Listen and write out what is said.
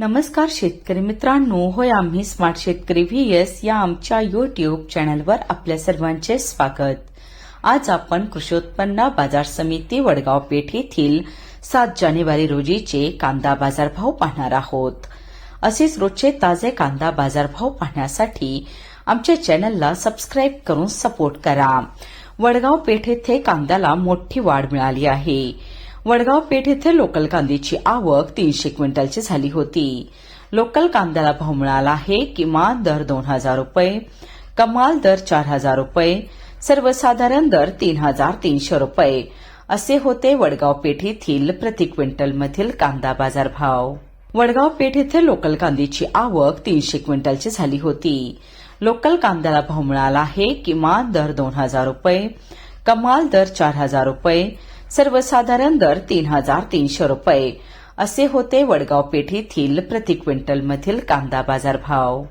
नमस्कार शेतकरी मित्रांनो होय आम्ही स्मार्ट शेतकरी व्ही एस या आमच्या युट्यूब चॅनलवर आपल्या सर्वांचे स्वागत. आज आपण कृषी उत्पन्न बाजार समिती वडगाव पेठ येथील सात जानेवारी रोजीचे कांदा बाजारभाव पाहणार आहोत. असेच रोजचे ताजे कांदा बाजारभाव पाहण्यासाठी आमच्या चॅनलला सबस्क्राईब करून सपोर्ट करा. वडगाव पेठ येथे कांद्याला मोठी वाढ मिळाली आहे. वडगाव पेठ येथे लोकल कांद्याची आवक तीनशे क्विंटलची झाली होती. लोकल कांद्याला भाव मिळाला आहे किमान दर दोन हजार रुपये कमाल दर चार हजार रुपये सर्वसाधारण दर तीन हजार तीनशे रुपये. असे होते वडगाव पेठ येथील प्रति क्विंटल मधील कांदा बाजार भाव वडगाव पेठ येथे लोकल कांद्याची आवक तीनशे क्विंटलची झाली होती. लोकल कांद्याला भाव मिळाला आहे किमान दर दोन हजार रुपये कमाल दर चार हजार रुपये सर्वसाधारण दर तीन हजार तीनशे रुपये. असे होते वडगाव पेठेतील प्रति क्विंटलमधील कांदा बाजार भाव